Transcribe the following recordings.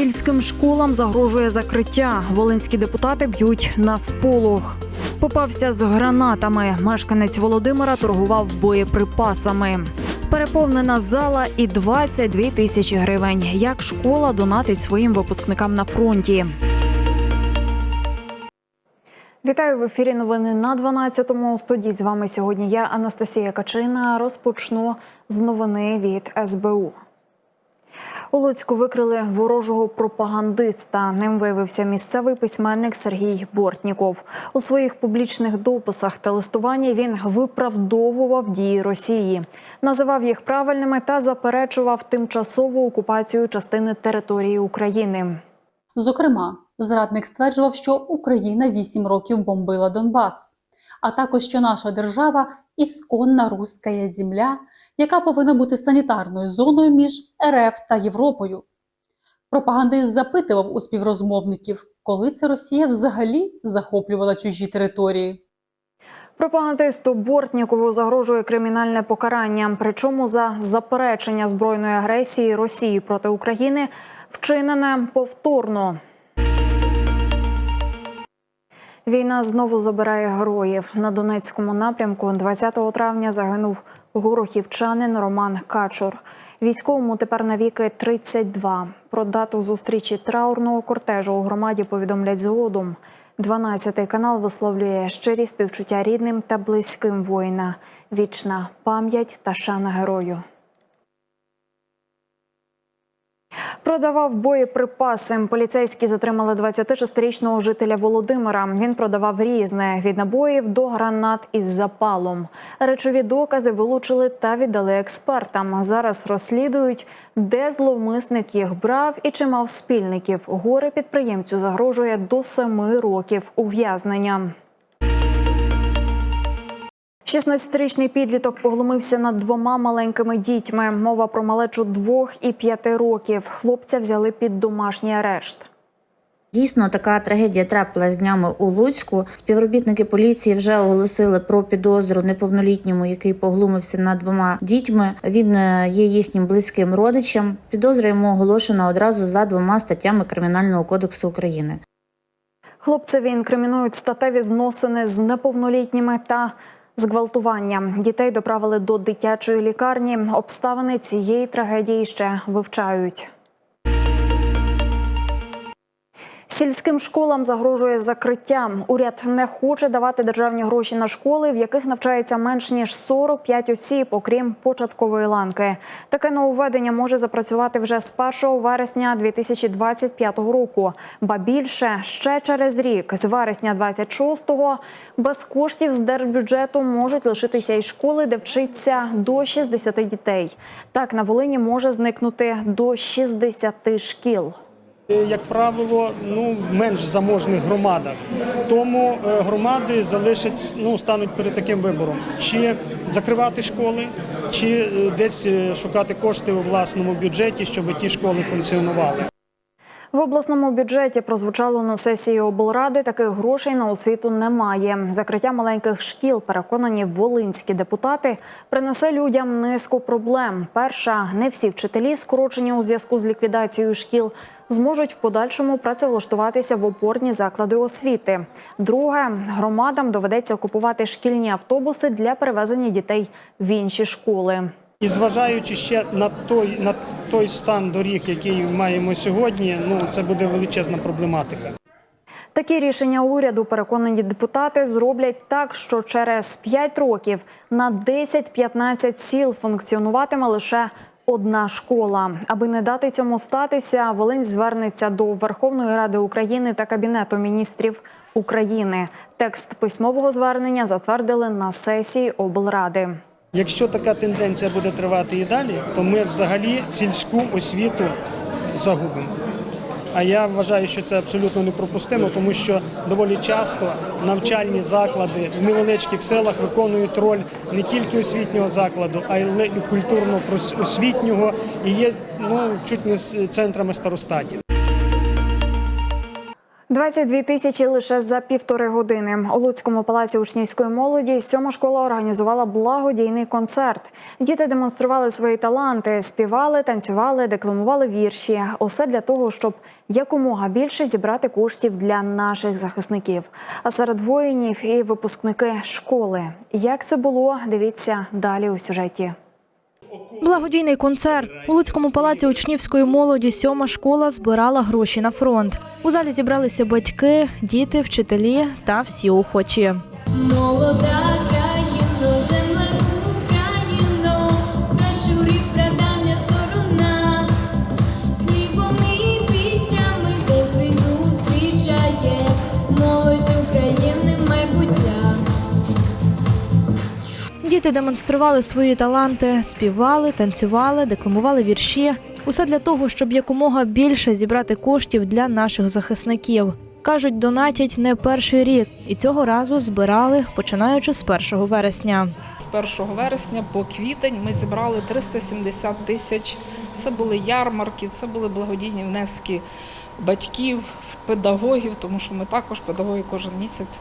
Сільським школам загрожує закриття. Волинські депутати б'ють на сполох. Попався з гранатами. Мешканець Володимира торгував боєприпасами. Переповнена зала і 22 тисячі гривень. Як школа донатить своїм випускникам на фронті. Вітаю в ефірі. Новини на 12-му. У студії з вами сьогодні я, Анастасія Качина. Розпочну з новини від СБУ. У Луцьку викрили ворожого пропагандиста. Ним виявився місцевий письменник Сергій Бортніков. У своїх публічних дописах та листуванні він виправдовував дії Росії, називав їх правильними та заперечував тимчасову окупацію частини території України. Зокрема, зрадник стверджував, що Україна вісім років бомбила Донбас, а також що наша держава ісконна руська земля, яка повинна бути санітарною зоною між РФ та Європою. Пропагандист запитував у співрозмовників, коли це Росія взагалі захоплювала чужі території. Пропагандисту Бортнікову загрожує кримінальне покарання. Причому за заперечення збройної агресії Росії проти України вчинене повторно. Війна знову забирає героїв. На Донецькому напрямку 20 травня загинув горохівчанин Роман Качур. Військовому тепер навіки 32. Про дату зустрічі траурного кортежу у громаді повідомлять згодом. 12 канал висловлює щирі співчуття рідним та близьким воїна. Вічна пам'ять та шана герою. Продавав боєприпаси. Поліцейські затримали 26-річного жителя Володимира. Він продавав різне від набоїв до гранат із запалом. Речові докази вилучили та віддали експертам. Зараз розслідують, де зловмисник їх брав і чи мав спільників. Горе підприємцю загрожує до семи років ув'язнення. 16-річний підліток поглумився над двома маленькими дітьми. Мова про малечу двох і п'яти років. Хлопця взяли під домашній арешт. Дійсно, така трагедія трапилась днями у Луцьку. Співробітники поліції вже оголосили про підозру неповнолітньому, який поглумився над двома дітьми. Він е, є їхнім близьким родичем. Підозра йому оголошена одразу за двома статтями Кримінального кодексу України. Хлопцеві інкримінують статеві зносини з неповнолітніми та зґвалтування. Дітей доправили до дитячої лікарні. Обставини цієї трагедії ще вивчають. Сільським школам загрожує закриття. Уряд не хоче давати державні гроші на школи, в яких навчається менш ніж 45 осіб, окрім початкової ланки. Таке нововведення може запрацювати вже з 1 вересня 2025 року. Ба більше ще через рік, з вересня 26-го, без коштів з держбюджету можуть лишитися й школи, де вчиться до 60 дітей. Так на Волині може зникнути до 60 шкіл. Як правило, ну в менш заможних громадах, тому е, громади залишать, ну стануть перед таким вибором: чи закривати школи, чи е, десь е, шукати кошти у власному бюджеті, щоб ті школи функціонували. В обласному бюджеті прозвучало на сесії облради. Таких грошей на освіту немає. Закриття маленьких шкіл, переконані волинські депутати, принесе людям низку проблем. Перша не всі вчителі, скорочені у зв'язку з ліквідацією шкіл, зможуть в подальшому працевлаштуватися в опорні заклади освіти. Друге, громадам доведеться купувати шкільні автобуси для перевезення дітей в інші школи. І зважаючи ще на той на той стан доріг, який маємо сьогодні, ну це буде величезна проблематика. Такі рішення уряду, переконані депутати, зроблять так, що через 5 років на 10-15 сіл функціонуватиме лише одна школа. Аби не дати цьому статися, Волинь звернеться до Верховної Ради України та Кабінету міністрів України. Текст письмового звернення затвердили на сесії облради. Якщо така тенденція буде тривати і далі, то ми взагалі сільську освіту загубимо. А я вважаю, що це абсолютно непропустимо, тому що доволі часто навчальні заклади в невеличких селах виконують роль не тільки освітнього закладу, а й і культурно-освітнього і є ну чуть не з центрами старостатів. 22 тисячі лише за півтори години. У Луцькому палаці учнівської молоді сьома школа організувала благодійний концерт. Діти демонстрували свої таланти, співали, танцювали, декламували вірші. Усе для того, щоб якомога більше зібрати коштів для наших захисників. А серед воїнів і випускники школи. Як це було? Дивіться далі у сюжеті. Благодійний концерт у Луцькому палаці учнівської молоді сьома школа збирала гроші на фронт. У залі зібралися батьки, діти, вчителі та всі охочі. Молода Діти демонстрували свої таланти, співали, танцювали, декламували вірші. Усе для того, щоб якомога більше зібрати коштів для наших захисників. Кажуть, донатять не перший рік, і цього разу збирали починаючи з 1 вересня. З 1 вересня по квітень ми зібрали 370 тисяч. Це були ярмарки, це були благодійні внески батьків, педагогів, тому що ми також педагоги кожен місяць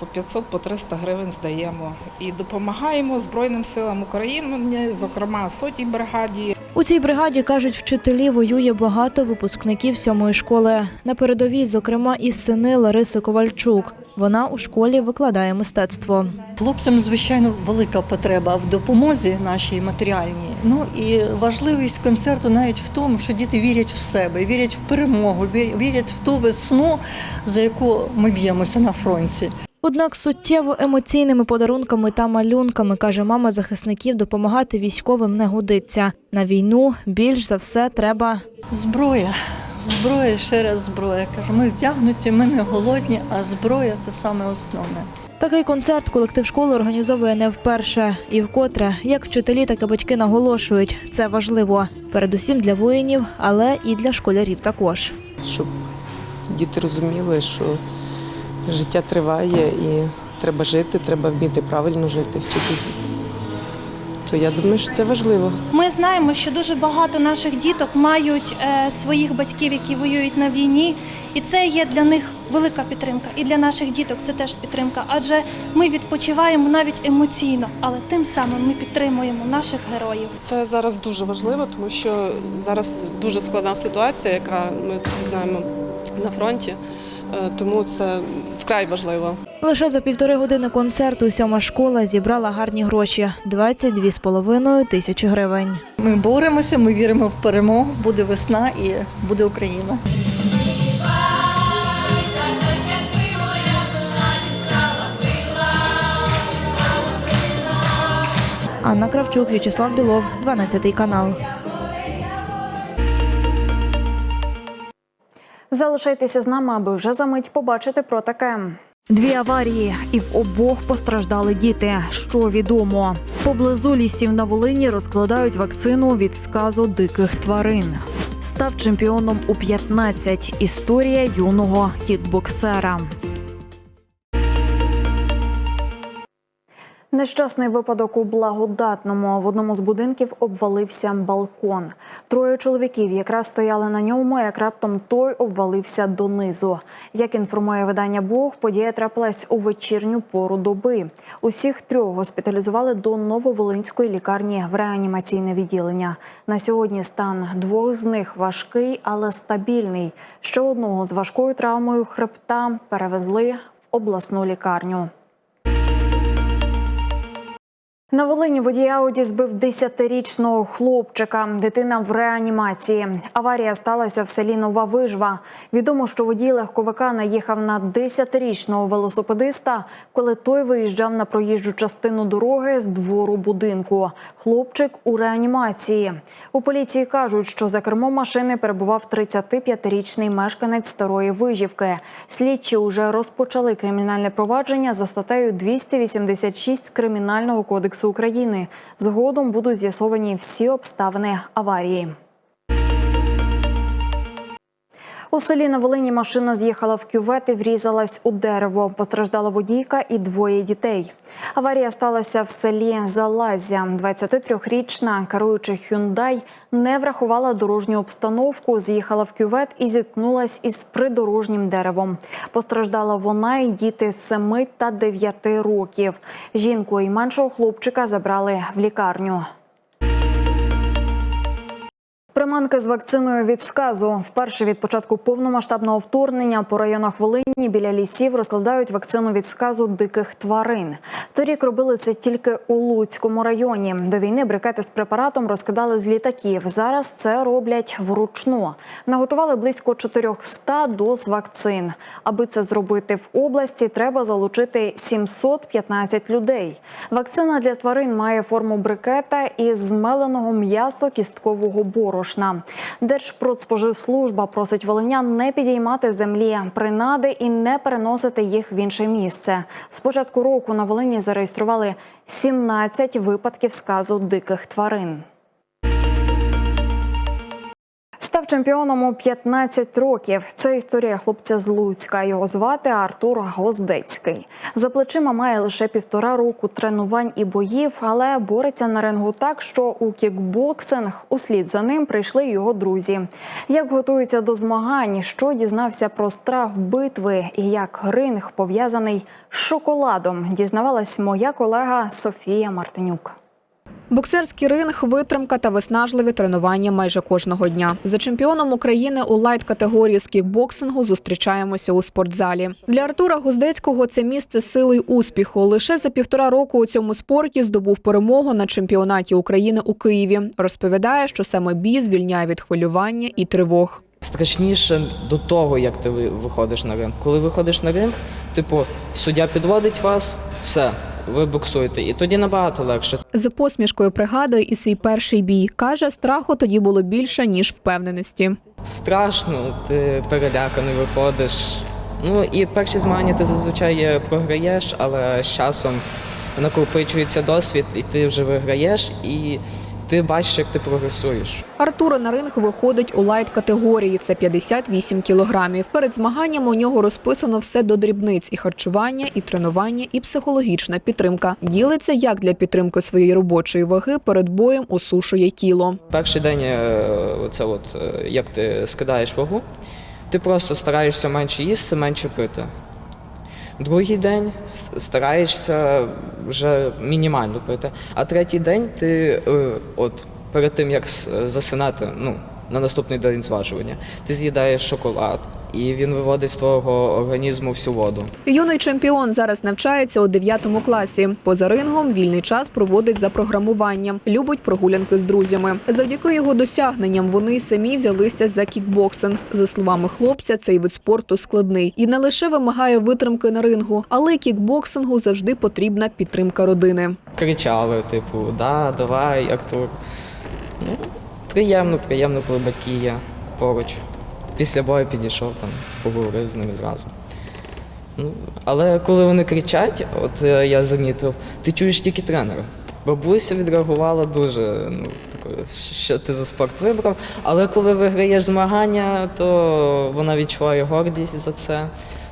по 500 по 300 гривень здаємо. І допомагаємо Збройним силам України, зокрема сотій бригаді, У цій бригаді кажуть, вчителі воює багато випускників сьомої школи. На передовій, зокрема, і сини Лариси Ковальчук. Вона у школі викладає мистецтво. Хлопцям, звичайно, велика потреба в допомозі нашій матеріальній. Ну і важливість концерту навіть в тому, що діти вірять в себе, вірять в перемогу, вір- вірять в ту весну, за яку ми б'ємося на фронті. Однак суттєво емоційними подарунками та малюнками, каже мама захисників, допомагати військовим не годиться. На війну більш за все треба Зброя, зброя, ще раз зброя. Кажу, ми вдягнуті, ми не голодні, а зброя це саме основне. Такий концерт колектив школи організовує не вперше. І вкотре, як вчителі, так і батьки наголошують, це важливо. Передусім для воїнів, але і для школярів також. щоб діти розуміли, що життя триває і треба жити, треба вміти правильно жити, вчитись. То я думаю, що це важливо. Ми знаємо, що дуже багато наших діток мають е, своїх батьків, які воюють на війні, і це є для них велика підтримка. І для наших діток це теж підтримка. Адже ми відпочиваємо навіть емоційно, але тим самим ми підтримуємо наших героїв. Це зараз дуже важливо, тому що зараз дуже складна ситуація, яка ми всі знаємо на фронті. Е, Тому це вкрай важливо. Лише за півтори години концерту сьома школа зібрала гарні гроші 22,5 тисячі гривень. Ми боремося, ми віримо в перемогу, буде весна і буде Україна. Анна Кравчук, В'ячеслав Білов, 12 канал. Залишайтеся з нами, аби вже за мить побачити про таке. Дві аварії, і в обох постраждали діти. Що відомо поблизу лісів на Волині розкладають вакцину від сказу диких тварин. Став чемпіоном у 15. Історія юного кікбоксера. Нещасний випадок у благодатному в одному з будинків обвалився балкон. Троє чоловіків якраз стояли на ньому, як раптом той обвалився донизу. Як інформує видання Бог, подія трапилась у вечірню пору доби. Усіх трьох госпіталізували до Нововолинської лікарні в реанімаційне відділення. На сьогодні стан двох з них важкий, але стабільний. Ще одного з важкою травмою хребта перевезли в обласну лікарню. На Волині водій Ауді збив 10-річного хлопчика. Дитина в реанімації. Аварія сталася в селі Нова Вижва. Відомо, що водій легковика наїхав на 10-річного велосипедиста, коли той виїжджав на проїжджу частину дороги з двору будинку. Хлопчик у реанімації. У поліції кажуть, що за кермом машини перебував 35-річний мешканець старої вижівки. Слідчі уже розпочали кримінальне провадження за статтею 286 Кримінального кодексу України. Згодом будуть з'ясовані всі обставини аварії. У селі на Волині машина з'їхала в кювет і врізалась у дерево. Постраждала водійка і двоє дітей. Аварія сталася в селі Залазя. 23-річна керуюча Hyundai не врахувала дорожню обстановку, з'їхала в кювет і зіткнулась із придорожнім деревом. Постраждала вона і діти 7 та 9 років. Жінку і меншого хлопчика забрали в лікарню. Приманки з вакциною від сказу вперше від початку повномасштабного вторгнення по районах Волині біля лісів розкладають вакцину від сказу диких тварин. Торік робили це тільки у Луцькому районі. До війни брикети з препаратом розкидали з літаків. Зараз це роблять вручну. Наготували близько 400 доз вакцин. Аби це зробити в області, треба залучити 715 людей. Вакцина для тварин має форму брикета із змеленого м'ясо кісткового борошна. Держпродспоживслужба просить волинян не підіймати землі принади і не переносити їх в інше місце. З початку року на Волині зареєстрували 17 випадків сказу диких тварин. Чемпіоном у 15 років. Це історія хлопця з Луцька. Його звати Артур Гоздецький. За плечима має лише півтора року тренувань і боїв, але бореться на рингу так, що у кікбоксинг услід за ним прийшли його друзі. Як готується до змагань, що дізнався про страх битви і як ринг пов'язаний з шоколадом, дізнавалась моя колега Софія Мартинюк. Боксерський ринг, витримка та виснажливі тренування майже кожного дня. За чемпіоном України у лайт категорії з кікбоксингу зустрічаємося у спортзалі. Для Артура Гуздецького це місце сили й успіху. Лише за півтора року у цьому спорті здобув перемогу на чемпіонаті України у Києві. Розповідає, що саме бій звільняє від хвилювання і тривог. Страшніше до того, як ти ви- виходиш на ринг. Коли виходиш на ринг, типу, суддя підводить вас, все, ви буксуєте, І тоді набагато легше. За посмішкою пригадує і свій перший бій. каже, страху тоді було більше ніж впевненості. Страшно, ти переляканий виходиш. Ну і перші змагання ти зазвичай е, програєш, але з часом накопичується досвід, і ти вже виграєш, і ти бачиш, як ти прогресуєш. Артур на ринг виходить у лайт категорії. Це 58 кілограмів. Перед змаганням у нього розписано все до дрібниць: і харчування, і тренування, і психологічна підтримка. Ділиться, як для підтримки своєї робочої ваги перед боєм осушує тіло. Перший день, е, оце от, е, як ти скидаєш вагу, ти просто стараєшся менше їсти, менше пити. Другий день стараєшся вже мінімально пити. А третій день ти е, от перед тим як засинати, ну, на наступний день зважування, ти з'їдаєш шоколад, і він виводить з твого організму всю воду. Юний чемпіон зараз навчається у 9 класі. Поза рингом вільний час проводить за програмуванням. Любить прогулянки з друзями. Завдяки його досягненням вони самі взялися за кікбоксинг. За словами хлопця, цей вид спорту складний і не лише вимагає витримки на рингу, але й кікбоксингу завжди потрібна підтримка родини. кричали, типу, да, давай, Артур. Ну, приємно, приємно, коли батьки є поруч. Після бою підійшов там, поговорив з ними зразу. Ну, але коли вони кричать, от е, я замітив, ти чуєш тільки тренера. Бабуся відреагувала дуже, ну, такою, що ти за спорт вибрав. Але коли виграєш змагання, то вона відчуває гордість за це.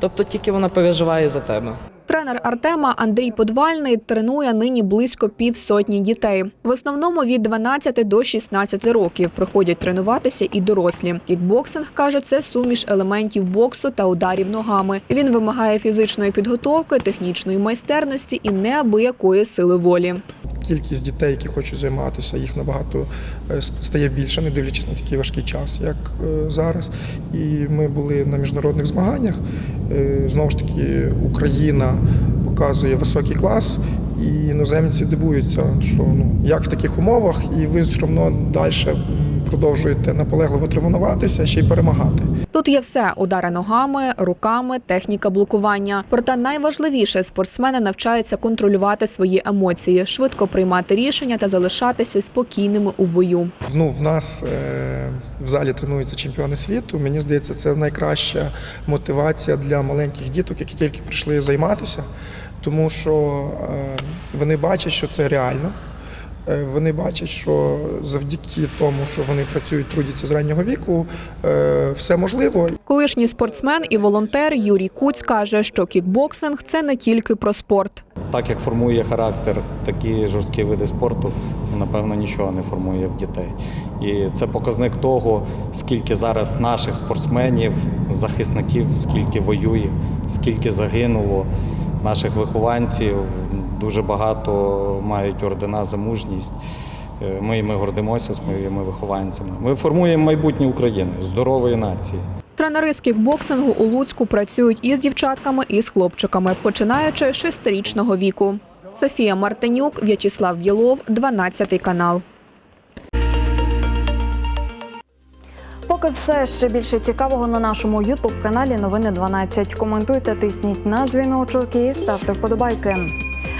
Тобто тільки вона переживає за тебе. Тренер Артема Андрій Подвальний тренує нині близько півсотні дітей. В основному від 12 до 16 років приходять тренуватися і дорослі. Кікбоксинг каже, це суміш елементів боксу та ударів ногами. Він вимагає фізичної підготовки, технічної майстерності і неабиякої сили волі. Кількість дітей, які хочуть займатися, їх набагато е, стає більше, не дивлячись на такий важкий час, як е, зараз. І ми були на міжнародних змаганнях. Е, Знову ж таки, Україна показує високий клас, і іноземці дивуються, що ну як в таких умовах, і ви все одно далі продовжуєте наполегливо тренуватися, ще й перемагати. Тут є все: удари ногами, руками, техніка блокування. Проте найважливіше спортсмени навчаються контролювати свої емоції, швидко приймати рішення та залишатися спокійними у бою. Ну, в нас е, в залі тренуються чемпіони світу. Мені здається, це найкраща мотивація для маленьких діток, які тільки прийшли займатися, тому що е, вони бачать, що це реально. Е, Вони бачать, що завдяки тому, що вони працюють, трудяться з раннього віку, е, все можливо. Колишній спортсмен і волонтер Юрій Куць каже, що кікбоксинг це не тільки про спорт. Так як формує характер такі жорсткі види спорту, напевно, нічого не формує в дітей. І це показник того, скільки зараз наших спортсменів, захисників, скільки воює, скільки загинуло наших вихованців. Дуже багато мають ордена за мужність. Е, Ми, ми гордимося своїми вихованцями. Ми формуємо майбутнє України, здорової нації. Тренери з кікбоксингу у Луцьку працюють із дівчатками, і з хлопчиками, починаючи з шестирічного віку. Софія Мартинюк, В'ячеслав Білов, 12 канал. Поки все ще більше цікавого на нашому Ютуб каналі Новини 12. Коментуйте, тисніть на дзвіночок і ставте вподобайки.